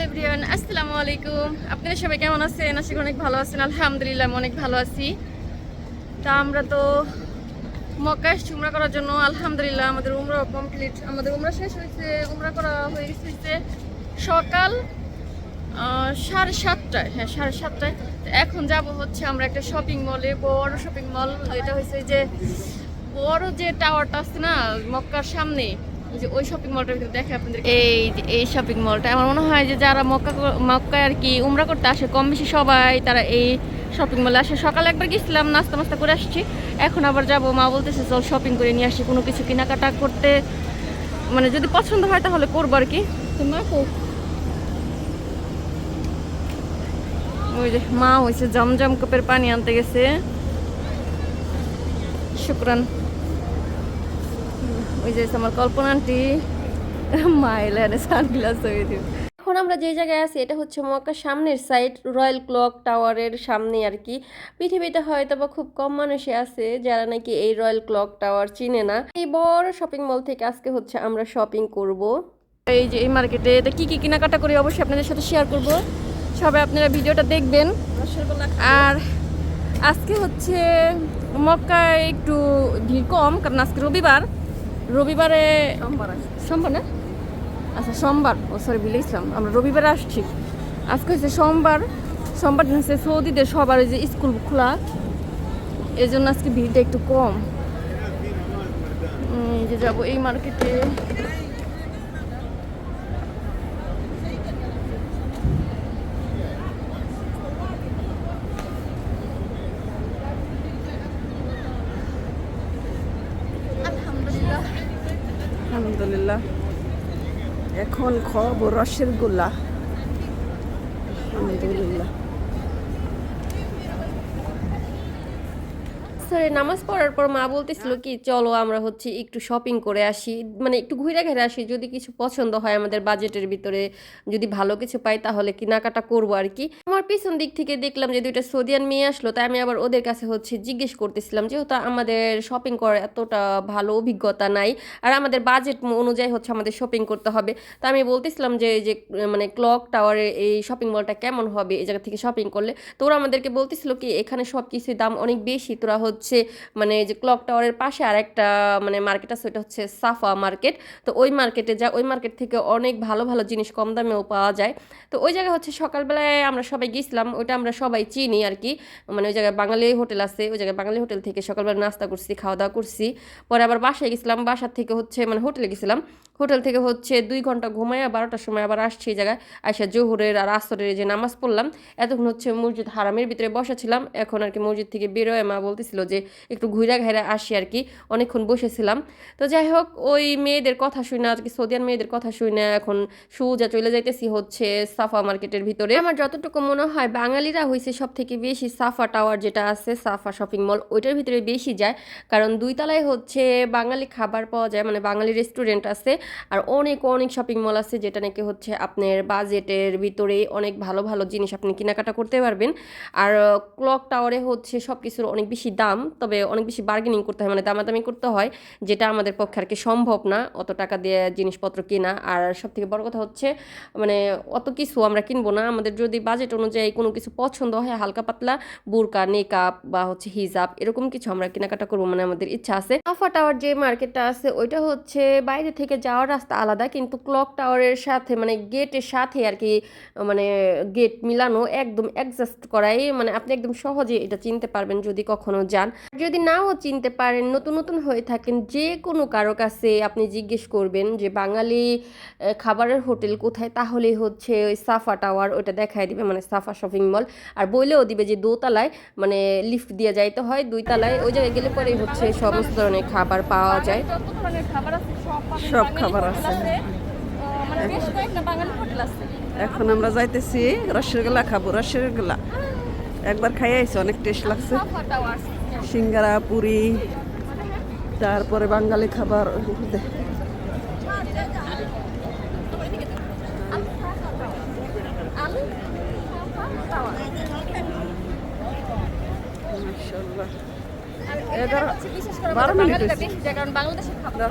Hello everyone, আসসালামু আলাইকুম। আপনারা সবাই কেমন আছেন? আশা অনেক ভালো আছেন। আলহামদুলিল্লাহ অনেক ভালো আছি। তা আমরা তো মক্কা উমরা করার জন্য, আলহামদুলিল্লাহ, আমাদের উমরা কমপ্লিট আমাদের উমরা শেষ হয়েছে, উমরা করা হয়ে গেছে সকাল সাড়ে সাতটায়। হ্যাঁ সাড়ে সাতটায়। এখন যাব হচ্ছে আমরা একটা শপিং মলে বড় শপিং মল এটা হয়েছে যে বড় যে টাওয়ারটা আছে না, মক্কার সামনে যে ওই শপিং মলটার ভিতরে দেখে আপনাদের এই যে এই শপিং মলটা আমার মনে হয় যে যারা মক্কা মক্কায় আর কি উমরা করতে আসে কম বেশি সবাই তারা এই শপিং মলে আসে। সকালে একবার গেছিলাম নাস্তা মাস্তা করে আসছি। এখন আবার যাব মা বলতেছে চল শপিং করে নিয়ে আসি কোনো কিছু কেনাকাটা করতে। মানে যদি পছন্দ হয় তাহলে করব আর কি। তো মা ওই যে মা হয়েছে জমজম কাপের পানি আনতে গেছে। শুক্রান। ওই যে আমার কল্পনা আন্টি মা সানগ্লাস হয়ে দিও এখন আমরা যে জায়গায় আছি এটা হচ্ছে মক্কার সামনের সাইড রয়্যাল ক্লক টাওয়ারের সামনে আর কি। পৃথিবীতে হয়তো বা খুব কম মানুষই আছে যারা নাকি এই রয়্যাল ক্লক টাওয়ার চিনে না। এই বড় শপিং মল থেকে আজকে হচ্ছে আমরা শপিং করব। এই যে এই মার্কেটে এটা কি কি কেনাকাটা করি অবশ্যই আপনাদের সাথে শেয়ার করব। সবাই আপনারা ভিডিওটা দেখবেন। আর আজকে হচ্ছে মক্কায় একটু ভিড় কম কারণ আজকে রবিবার। রবিবারে সোমবার না? আচ্ছা সোমবার। ও সরি বিলেছিলাম আমরা রবিবারে আসছি। আজকে হচ্ছে সোমবার। সোমবার দিন হচ্ছে সৌদিদের সবার যে স্কুল খোলা। এই জন্য আজকে ভিড়টা একটু কম। যে যাব এই মার্কেটে আলহামদুলিল্লাহ আলহামদুলিল্লাহ এখন খব রসের গোলা। আলহামদুলিল্লাহ। স্যার নামাজ পড়ার পর মা বলতেছিল কি, চলো আমরা হচ্ছে একটু শপিং করে আসি। মানে একটু ঘুরে ঘেরে আসি, যদি কিছু পছন্দ হয় আমাদের বাজেটের ভিতরে, যদি ভালো কিছু পাই তাহলে কেনাকাটা করব আর কি। আমার পিছন দিক থেকে দেখলাম যে দুইটা সৌদিয়ান মেয়ে আসলো, তাই আমি আবার ওদের কাছে হচ্ছে জিজ্ঞেস করতেছিলাম, যেহেতু আমাদের শপিং করার এতটা ভালো অভিজ্ঞতা নাই, আর আমাদের বাজেট অনুযায়ী হচ্ছে আমাদের শপিং করতে হবে, তা আমি বলতেছিলাম যে যে মানে ক্লক টাওয়ারে এই শপিং মলটা কেমন হবে, এই জায়গা থেকে শপিং করলে? তো ওরা আমাদেরকে বলতেছিল কি, এখানে সব কিছুর দাম অনেক বেশি, তোরা হচ্ছে মানে যে ক্লক টাওয়ারের পাশে আর একটা মানে মার্কেট আছে ওটা হচ্ছে সাফা মার্কেট তো ওই মার্কেটে যা, ওই মার্কেট থেকে অনেক ভালো ভালো জিনিস কম দামেও পাওয়া যায়। তো ওই জায়গায় হচ্ছে সকালবেলায় আমরা সবাই গেছিলাম, ওইটা আমরা সবাই চিনি আর কি। মানে ওই জায়গায় বাঙালি হোটেল আছে, ওই জায়গায় বাঙালি হোটেল থেকে সকালবেলা নাস্তা করছি, খাওয়া দাওয়া করছি। পরে আবার বাসায় গেছিলাম, বাসার থেকে হচ্ছে মানে হোটেলে গেছিলাম। হোটেল থেকে হচ্ছে দুই ঘণ্টা ঘুমায় বারোটার সময় আবার আসছি এই জায়গায়। আইসা জোহরের আর আসরের যে নামাজ পড়লাম, এতক্ষণ হচ্ছে মসজিদ হারামের ভিতরে বসা ছিলাম। এখন আর কি মসজিদ থেকে বেরোয় মা বলতেছিল যে একটু ঘুরে ঘেরা আসি আর কি। অনেকক্ষণ বসেছিলাম। তো যাই হোক, ওই মেয়েদের কথা শুনে আর কি সৌদিয়ান মেয়েদের কথা শুনে এখন সুজা চলে যাইতেছি হচ্ছে সাফা মার্কেটের ভিতরে। আমার যতটুকু মনে হয় বাঙালিরা হয়েছে সব থেকে বেশি সাফা টাওয়ার যেটা আছে, সাফা শপিং মল, ওইটার ভিতরে বেশি যায়। কারণ দুই তলায় হচ্ছে বাঙালি খাবার পাওয়া যায় মানে বাঙালি রেস্টুরেন্ট আছে। আর অনেক অনেক শপিং মল আছে যেটা নাকি হচ্ছে আপনার বাজেটের ভিতরে অনেক ভালো ভালো জিনিস আপনি কেনাকাটা করতে পারবেন। আর ক্লক টাওয়ারে হচ্ছে সব কিছুর অনেক বেশি দাম, তবে অনেক বেশি বার্গেনিং করতে হয় মানে দামাদামি করতে হয়, যেটা আমাদের পক্ষে আর কি সম্ভব না, অত টাকা দিয়ে জিনিসপত্র কেনা। আর সব থেকে বড় কথা হচ্ছে মানে অত কিছু আমরা কিনবো না। আমাদের যদি বাজেট অনুযায়ী কোনো কিছু পছন্দ হয়, হালকা পাতলা বুরকা নেকআপ বা হচ্ছে হিজাব এরকম কিছু আমরা কেনাকাটা করব মানে আমাদের ইচ্ছা আছে। আফা টাওয়ার যে মার্কেটটা আছে, ওইটা হচ্ছে বাইরে থেকে যাওয়ার রাস্তা আলাদা কিন্তু ক্লক টাওয়ারের সাথে মানে গেটের সাথে আর কি মানে গেট মিলানো একদম অ্যাডজাস্ট করাই মানে আপনি একদম সহজে এটা চিনতে পারবেন যদি কখনো যান। যদি নাও চিনতে পারেন নতুন নতুন হয়ে থাকেন যে কোনো কারও কাছে আপনি জিজ্ঞেস করবেন যে বাঙালি খাবারের হোটেল কোথায়? তাহলেই হচ্ছে ওই সাফা টাওয়ার ওটা দেখায় দিবে মানে সাফা শপিং মল। আর বইলেও দিবে যে দোতলায় মানে লিফট দিয়ে যাইতে হয় দুই তলায় ওই জায়গায় গেলে পরেই হচ্ছে সমস্ত ধরনের খাবার পাওয়া যায়। সব খাবার আছে। মানে আছে। এখন আমরা যাইতেছি রসের গোলা খাব রসের গোলা একবার খাই আইছি অনেক টেস্ট লাগছে। সিঙ্গারা পুরি তারপরে বাঙালি খাবার। বারো মিনিট বাংলাদেশের খাবার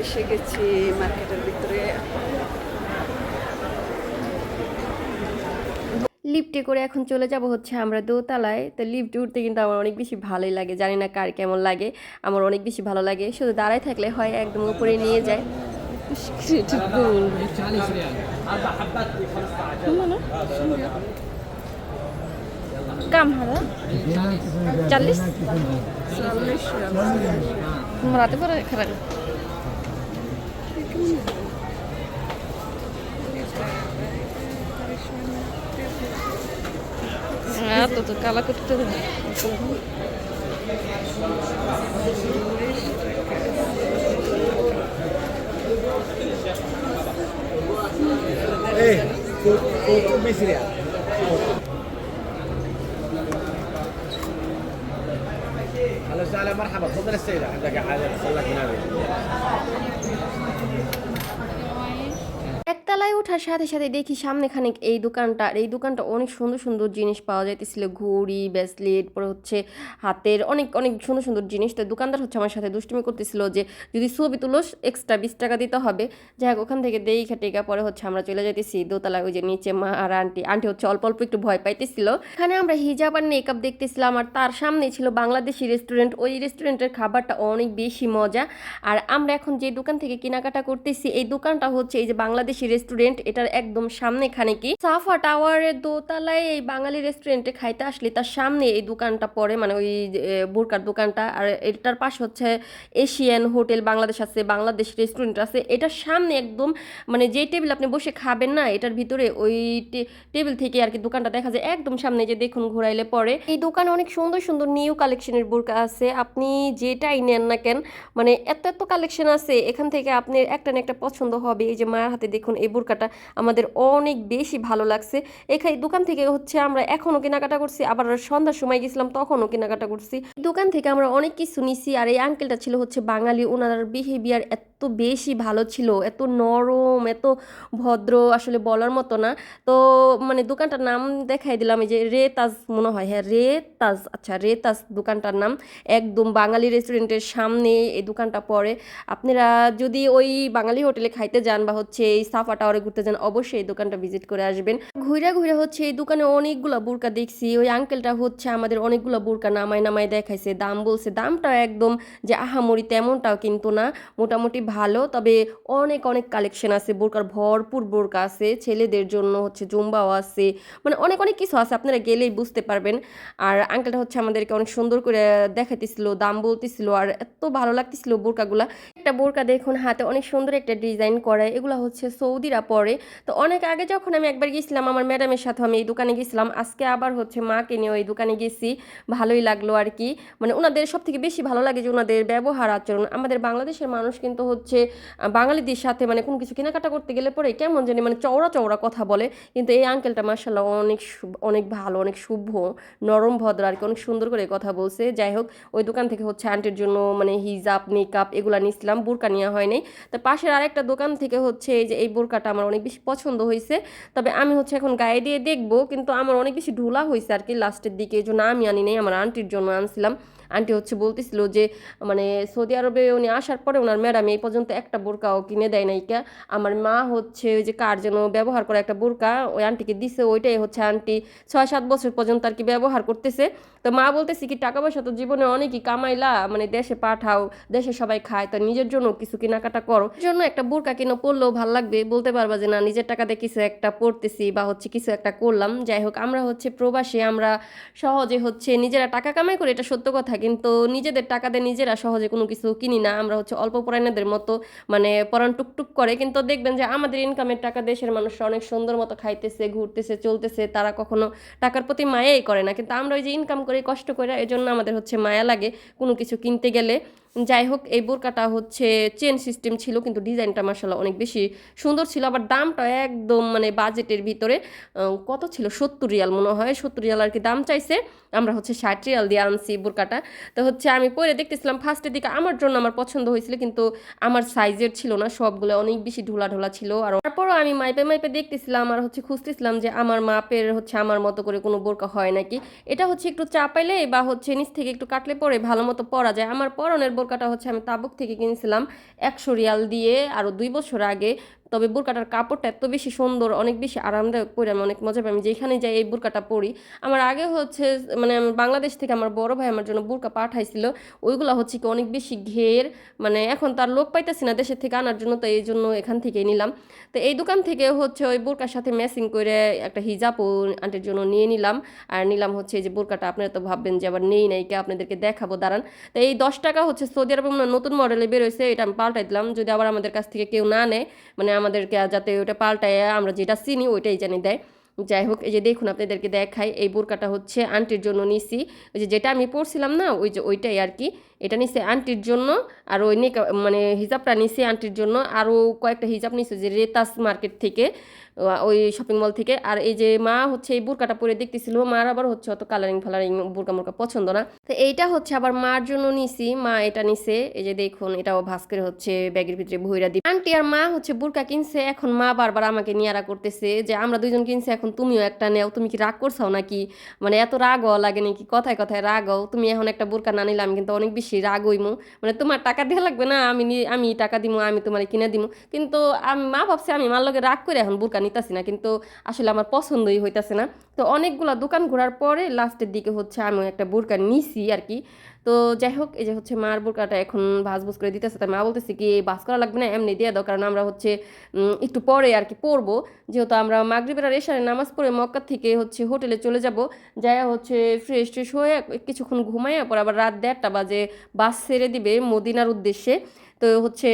এসে গেছি মার্কেটের ভিতরে। লিফটে করে এখন চলে যাব হচ্ছে আমরা দোতলায়। তো লিফটে উঠতে কিন্তু আমার অনেক বেশি ভালোই লাগে। জানি না কার কেমন লাগে, আমার অনেক বেশি ভালো লাগে। শুধু দাঁড়ায় থাকলে হয় একদম উপরে নিয়ে যায়। ايش تقول؟ كم هذا؟ جلس؟ مراتي برا خرج Ah, tudo cala que tudo. করতে হবে ايه فوق مصري هلا وسهلا مرحبا تفضل السيدة عندك حاجة تصلك من هذه একতলায় সাথে সাথে দেখি সামনে খানিক এই দোকানটা এই দোকানটা অনেক সুন্দর সুন্দর জিনিস পাওয়া যাইতেছিল। ঘড়ি ব্রেসলেট পরে হচ্ছে হাতের অনেক অনেক সুন্দর সুন্দর জিনিস। তো দোকানদার হচ্ছে আমার সাথে দুষ্টুমি করতেছিল যে, যদি ছবি তুলোস এক্সট্রা বিশ টাকা দিতে হবে। যাই হোক, ওখান থেকে দেই টেকা পরে হচ্ছে আমরা চলে যাইতেছি। দোতলা ওই যে নিচে মা আর আন্টি আন্টি হচ্ছে অল্প অল্প একটু ভয় পাইতেছিল। এখানে আমরা হিজাব আর মেকআপ দেখতেছিলাম আর তার সামনে ছিল বাংলাদেশি রেস্টুরেন্ট ওই রেস্টুরেন্টের খাবারটা অনেক বেশি মজা। আর আমরা এখন যে দোকান থেকে কেনাকাটা করতেছি, এই দোকানটা হচ্ছে এই যে বাংলাদেশি রেস্টুরেন্ট এটার একদম সামনে খানে কি সাফা টাওয়ারের দোতলায় এই বাঙালি রেস্টুরেন্টে খাইতে আসলে তার সামনে এই দোকানটা পড়ে মানে ওই বোরকার দোকানটা। আর এটার পাশে হচ্ছে এশিয়ান হোটেল বাংলাদেশ আছে, বাংলাদেশ রেস্টুরেন্ট আছে। এটার সামনে একদম মানে যে টেবিল আপনি বসে খাবেন না, এটার ভিতরে ওই টেবিল থেকে আর কি দোকানটা দেখা যায়, একদম সামনে যে দেখুন ঘোরাইলে পরে এই দোকানে অনেক সুন্দর সুন্দর নিউ কালেকশনের বোরকা আছে। আপনি যেটাই নেন না কেন মানে এত এত কালেকশন আছে, এখান থেকে আপনি একটা না একটা পছন্দ হবে। এই যে মায়ের হাতে দেখুন এই বোরকাটা। আমাদের অনেক বেশি ভালো লাগছে। এখানে দোকান থেকে হচ্ছে আমরা এখনও কেনাকাটা করছি, আবার সন্ধ্যার সময় গেছিলাম তখনও কেনাকাটা করছি। দোকান থেকে আমরা অনেক কিছু নিছি, আর এই আঙ্কেলটা ছিল হচ্ছে বাঙালি, ওনার বিহেভিয়ার এত বেশি ভালো ছিল, এত নরম, এত ভদ্র আসলে বলার মতো না। তো মানে দোকানটার নাম দেখাই দিলাম, এই যে রে তাজ মনে হয় হ্যাঁ রে তাজ আচ্ছা রে তাজ দোকানটার নাম। একদম বাঙালি রেস্টুরেন্টের সামনে এই দোকানটা পড়ে। আপনারা যদি ওই বাঙালি হোটেলে খাইতে যান বা হচ্ছে এই সাফা টাওয়ারে ঘুরতে যান, অবশ্যই এই দোকানটা ভিজিট করে আসবেন। ঘুরে ঘুরে হচ্ছে এই দোকানে অনেকগুলো বোরকা দেখছি, ওই আঙ্কেলটা হচ্ছে আমাদের অনেকগুলো বোরকা নামায় নামায় দেখাইছে, দাম বলছে দামটা একদম যে আহামরি তেমনটাও কিন্তু না, মোটামুটি ভালো, তবে অনেক অনেক কালেকশন আছে, বোরকার ভরপুর বোরকা আছে, ছেলেদের জন্য হচ্ছে জুম্বাও আছে মানে অনেক অনেক কিছু আছে, আপনারা গেলেই বুঝতে পারবেন। আর আঙ্কেলটা হচ্ছে আমাদেরকে অনেক সুন্দর করে দেখাইতেছিল, দাম বলতেছিল, আর এত ভালো লাগতেছিল বোরকাগুলা। একটা বোরকা দেখুন, হাতে অনেক সুন্দর একটা ডিজাইন করে এগুলো হচ্ছে সৌদিরা পরে। তো অনেক আগে যখন আমি একবার গেছিলাম, আমার ম্যাডামের সাথে আমি এই দোকানে গেছিলাম, আজকে আবার হচ্ছে মাকে নিয়ে ওই দোকানে গেছি, ভালোই লাগল আর কি। মানে ওনাদের সব থেকে বেশি ভালো লাগে যে ওনাদের ব্যবহার আচরণ। আমাদের বাংলাদেশের মানুষ কিন্তু হচ্ছে বাঙালিদের সাথে মানে কোনো কিছু কেনাকাটা করতে গেলে পরে কেমন জানি মানে চওড়া চওড়া কথা বলে, কিন্তু এই আঙ্কেলটা মার্শাল্লাহ অনেক অনেক ভালো, অনেক শুভ, নরম, ভদ্র আর কি, অনেক সুন্দর করে কথা বলছে। যাই হোক, ওই দোকান থেকে হচ্ছে আন্টির জন্য মানে হিজাব মেকআপ এগুলা নিছিলাম বোরকা নেওয়া হয়নি তো পাশের আরেকটা দোকান থেকে হচ্ছে এই যে এই বোরকাটা আমার অনেক বেশি পছন্দ হয়েছে। তবে আমি হচ্ছে এখন গায়ে দিয়ে দেখব, কিন্তু আমার অনেক বেশি ঢোলা হয়েছে আর কি লাস্টের দিকে, এই জন্য আমি আনি নাই, আমার আন্টির জন্য আনছিলাম। আন্টি হচ্ছে বলতেছিল যে মানে সৌদি আরবে উনি আসার পরে ওনার ম্যাডাম এই পর্যন্ত একটা বোরকাও কিনে দেয় নাইকা আমার মা হচ্ছে ওই যে কার যেন ব্যবহার করে একটা বোরকা ওই আন্টিকে দিছে, ওইটাই হচ্ছে আন্টি ছয় সাত বছর পর্যন্ত আর কি ব্যবহার করতেছে। তো মা বলতেছে কি, টাকা পয়সা তো জীবনে অনেকই কামাইলা মানে দেশে পাঠাও, দেশে সবাই খায়, তো নিজের জন্য কিছু কেনাকাটা করো। জন্য একটা বোরকা কিনো, পরলেও ভালো লাগবে। বলতে পারবা যে, না, নিজের টাকাতে কিছু একটা পড়তেছি বা হচ্ছে কিছু একটা করলাম। যাই হোক, আমরা হচ্ছে প্রবাসী, আমরা সহজে হচ্ছে নিজেরা টাকা কামাই করে, এটা সত্য কথা কিন্তু নিজেদের টাকা দিয়ে নিজেরা সহজে কোনো কিছু কিনি না। আমরা হচ্ছে অল্প পরায়ণদের মতো মানে পরাণ টুকটুক করে। কিন্তু দেখবেন যে আমাদের ইনকামের টাকা দেশের মানুষরা অনেক সুন্দর মতো খাইতেছে, ঘুরতেছে, চলতেছে। তারা কখনো টাকার প্রতি মায়াই করে না। কিন্তু আমরা ওই যে ইনকাম করে, কষ্ট করে, এজন্য আমাদের হচ্ছে মায়া লাগে কোনো কিছু কিনতে গেলে। যাই হোক এই বোরকাটা হচ্ছে চেন সিস্টেম ছিল, কিন্তু ডিজাইনটা মাসাল্লাহ অনেক বেশি সুন্দর ছিল, আবার দামটা একদম মানে বাজেটের ভিতরে কত ছিল? সত্তর রিয়াল মনে হয়, সত্তর রিয়াল আর কি দাম চাইছে। আমরা হচ্ছে ষাট রিয়াল দিয়ে আনছি বোরকাটা। তো হচ্ছে আমি পরে দেখতেছিলাম ফার্স্টের দিকে আমার জন্য আমার পছন্দ হয়েছিল, কিন্তু আমার সাইজের ছিল না, সবগুলো অনেক বেশি ঢোলা ঢোলা ছিল। আর তারপরও আমি মাইপে মাইপে দেখতেছিলাম আর হচ্ছে খুঁজতেছিলাম যে আমার মাপের হচ্ছে আমার মতো করে কোনো বোরকা হয় নাকি। এটা হচ্ছে একটু চাপাইলে বা হচ্ছে নিচ থেকে একটু কাটলে পরে ভালো মতো পরা যায়। আমার পরনের বোরকাটা হচ্ছে আমি তাবুক থেকে কিনেছিলাম একশো রিয়াল দিয়ে আরও দুই বছর আগে। তবে বোরকাটার কাপড়টা এত বেশি সুন্দর, অনেক বেশি আরামদায়ক পরে আমি অনেক মজা পাই। আমি যেখানে যাই এই বোরকাটা পরি। আমার আগে হচ্ছে মানে বাংলাদেশ থেকে আমার বড় ভাই আমার জন্য বোরকা পাঠাইছিল। ওইগুলো হচ্ছে কি অনেক বেশি ঘের মানে এখন তার লোক পাইতেছি না দেশের থেকে আনার জন্য, তো এই জন্য এখান থেকেই নিলাম। তো এই দোকান থেকে হচ্ছে ওই বোরকার সাথে ম্যাচিং করে একটা হিজাবও আন্টির জন্য নিয়ে নিলাম। আর নিলাম হচ্ছে এই যে বোরকাটা, আপনারা তো ভাববেন যে আবার নেই, নাই, কে আপনাদেরকে দেখাবো? দাঁড়ান। তো এই দশ টাকা হচ্ছে সৌদি আরবে নতুন মডেলে বেরোয়েছে এটা আমি পাল্টাই দিলাম। যদি আবার আমাদের কাছ থেকে কেউ না নেয় মানে আমাদেরকে যাতে ওটা পাল্টায়, আমরা যেটা চিনি ওইটাই জানি দেয়। যাই হোক, এই যে দেখুন আপনাদেরকে দেখাই, এই বোরকাটা হচ্ছে আন্টির জন্য নিছি। ওই যে যেটা আমি পড়ছিলাম না, ওই যে ওইটাই আর কি। এটা নিছে আন্টির জন্য, আর ওই মানে হিজাবটা নিছি আন্টির জন্য। আরও কয়েকটা হিজাব নিছে যে রেতাস মার্কেট থেকে। ওই শপিং মল থেকে। আর এই যে মা হচ্ছে এই বোরকাটা পরে দেখতেছিল, মার আবার হচ্ছে অত কালারিং ফালারিং বোরকা মোরকা পছন্দ না। তো এইটা হচ্ছে আবার মার জন্য নিছি, মা এটা নিছে। এই যে দেখুন, এটাও ভাস্কর হচ্ছে ব্যাগের ভিতরে ভইরা দিই আন্টি আর মা হচ্ছে বোরকা কিনছে, এখন মা বারবার আমাকে নিয়ারা করতেছে যে, আমরা দুইজন কিনছে, এখন তুমিও একটা নেও, তুমি কি রাগ করছ নাকি? মানে এত রাগও লাগে নাকি? কথায় কথায় রাগও। তুমি এখন একটা বোরকা না নিলাম কিন্তু অনেক বেশি রাগ হইমু। মানে তোমার টাকা দেওয়া লাগবে না, আমি আমি টাকা দিমু, আমি তোমার কিনে দিমু। কিন্তু আমি মা ভাবছে আমি মার লগে রাগ করে এখন বোরকা নিতাছি না, কিন্তু আসলে আমার পছন্দই হইতাছে না। তো অনেকগুলা দোকান ঘোরার পরে লাস্টের দিকে হচ্ছে আমি একটা বোরকা নিছি আর কি তো যাই হোক, এই যে হচ্ছে মার বোরকাটা এখন ভাজ ভুজ করে দিতেছে তাই মা বলতেছি কি, ভাজ করা লাগবে না, এমনি দিয়ে দাও, কারণ আমরা হচ্ছে একটু পরে আর কি পড়ব যেহেতু আমরা মাগরিবের আর এশারে নামাজ পড়ে মক্কা থেকে হচ্ছে হোটেলে চলে যাব যাই হচ্ছে ফ্রেশ ট্রেশ হয়ে কিছুক্ষণ ঘুমাইয়া পর আবার রাত দেড়টা বাজে বাস ছেড়ে দিবে মদিনার উদ্দেশ্যে। তো হচ্ছে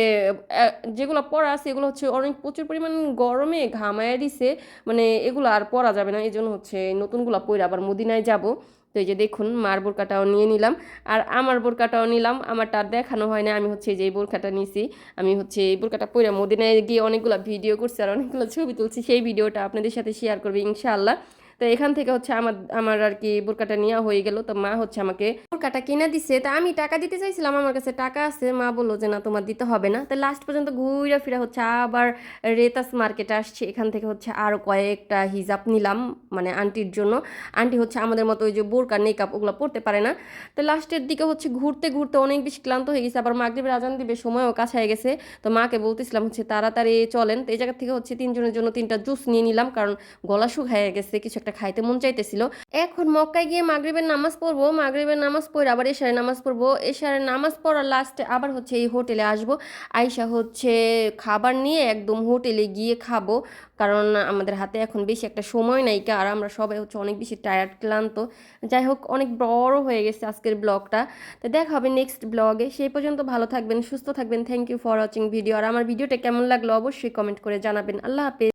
যেগুলো পরা আছে, এগুলো হচ্ছে অনেক প্রচুর পরিমাণ গরমে ঘামায় দিছে। মানে এগুলো আর পরা যাবে না এই জন্য হচ্ছে নতুনগুলো পরে আবার মদিনায় যাব। তো এই যে দেখুন, মার বোরকাটাও নিয়ে নিলাম। আর আমার বোরকাটাও নিলাম আমারটা আর দেখানো হয় না আমি হচ্ছে যে এই বোরকাটা নিছি। আমি হচ্ছে এই বোরকাটা পরে মদিনায় গিয়ে অনেকগুলো ভিডিও করছি আর অনেকগুলো ছবি তুলছি, সেই ভিডিওটা আপনাদের সাথে শেয়ার করবে ইনশাআল্লাহ। তো এখান থেকে হচ্ছে আমার আমার আর কি বোরকাটা নেওয়া হয়ে গেল। তো মা হচ্ছে আমাকে বোরকাটা কিনে দিছে। তা আমি টাকা দিতে চাইছিলাম, আমার কাছে টাকা আছে। মা বলল যে, না, তোমার দিতে হবে না। তো লাস্ট পর্যন্ত ঘুরে ফিরা হচ্ছে আবার রেতাস মার্কেটে আসছে। এখান থেকে হচ্ছে আরও কয়েকটা হিজাব নিলাম মানে আন্টির জন্য। আন্টি হচ্ছে আমাদের মতো ওই যে বোরকা নেকআপ ওগুলো পড়তে পারে না। তো লাস্টের দিকে হচ্ছে ঘুরতে ঘুরতে অনেক বেশি ক্লান্ত হয়ে গেছে। আবার মাগরিবের আজান দিবে, সময়ও কাছায় গেছে। তো মাকে বলতেছিলাম হচ্ছে, তাড়াতাড়ি চলেন। তো এই জায়গা থেকে হচ্ছে তিনজনের জন্য তিনটা জুস নিয়ে নিলাম, কারণ গলা শুকায় গেছে, কিছু একটা খাইতে মন চাইতেছিল। এখন মক্কায় গিয়ে মাগরিবের নামাজ পড়ব, মাগরিবের নামাজ পড়ে আবার এশারে নামাজ পড়ব। এশারে নামাজ পড়ার লাস্টে আবার হচ্ছে এই হোটেলে আসব। আইসা হচ্ছে খাবার নিয়ে একদম হোটেলে গিয়ে খাব। কারণ আমাদের হাতে এখন বেশি একটা সময় নাই আর আমরা সবাই হচ্ছে অনেক বেশি টায়ার্ড ক্লান্ত। যাই হোক, অনেক বড় হয়ে গেছে আজকের ব্লগটা। তো দেখা হবে নেক্সট ব্লগে। সেই পর্যন্ত ভালো থাকবেন, সুস্থ থাকবেন। Thank you for watching video আর আমার ভিডিওটা কেমন লাগল অবশ্যই কমেন্ট করে জানাবেন। আল্লাহ হাফেজ।